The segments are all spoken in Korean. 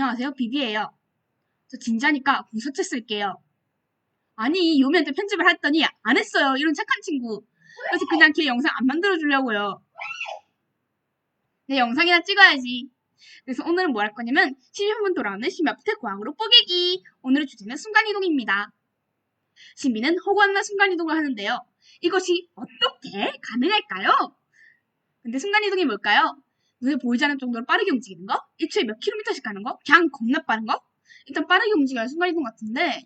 안녕하세요, 비비예요. 저 진짜니까 공서체 쓸게요. 아니, 요미한테 편집을 했더니 안 했어요. 이런 착한 친구. 그래서 그냥 걔 영상 안 만들어 주려고요. 내 영상이나 찍어야지. 그래서 오늘은 뭐 할 거냐면 12분 돌아오는 신비아프트 과학으로 뽀개기. 오늘의 주제는 순간이동입니다. 신비는 허구한나 순간이동을 하는데요. 이것이 어떻게 가능할까요? 근데 순간이동이 뭘까요? 눈에 보이지 않는 정도로 빠르게 움직이는 거? 1초에 몇 킬로미터씩 가는 거? 그냥 겁나 빠른 거? 일단 빠르게 움직여야 순간이동 같은데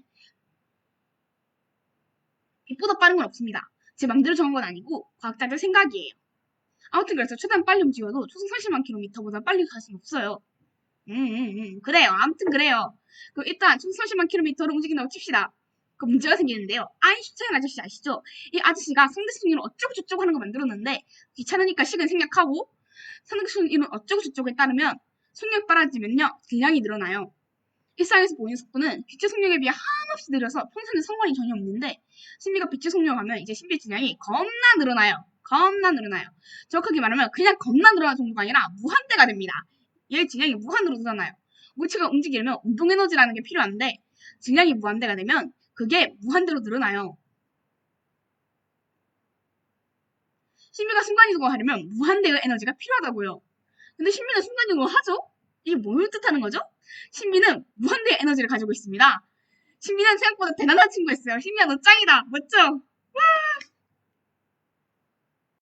빛보다 빠른 건 없습니다. 제 맘대로 정한 건 아니고 과학자들 생각이에요. 아무튼 그래서 최대한 빨리 움직여도 초속 30만 킬로미터보다 빨리 갈 수는 없어요. 음, 음, 음, 그래요. 아무튼 그래요. 그럼 일단 초속 30만 킬로미터로 움직인다고 칩시다. 그 문제가 생기는데요. 아인슈타인 아저씨 아시죠? 이 아저씨가 상대성 이론 어쩌고 저쩌고 하는 거 만들었는데 귀찮으니까 식은 생략하고 상대성 이론 어쩌고 저쩌고에 따르면 속력이 빨라지면요. 질량이 늘어나요. 일상에서 보이는 속도는 빛의 속력에 비해 한없이 느려서 평소에는 상관이 전혀 없는데 신비가 빛의 속력을 하면 이제 신비의 질량이 겁나 늘어나요. 겁나 늘어나요. 정확하게 말하면 그냥 겁나 늘어나는 정도가 아니라 무한대가 됩니다. 얘의 질량이 무한으로 늘어나요. 물체가 움직이려면 운동에너지라는 게 필요한데 질량이 무한대가 되면 그게 무한대로 늘어나요. 신비가 순간이동을 하려면 무한대의 에너지가 필요하다고요. 근데 신비는 순간이동을 하죠? 이게 뭘 뜻하는 거죠? 신비는 무한대의 에너지를 가지고 있습니다. 신비는 생각보다 대단한 친구였어요. 신비야 너 짱이다. 멋져. 와!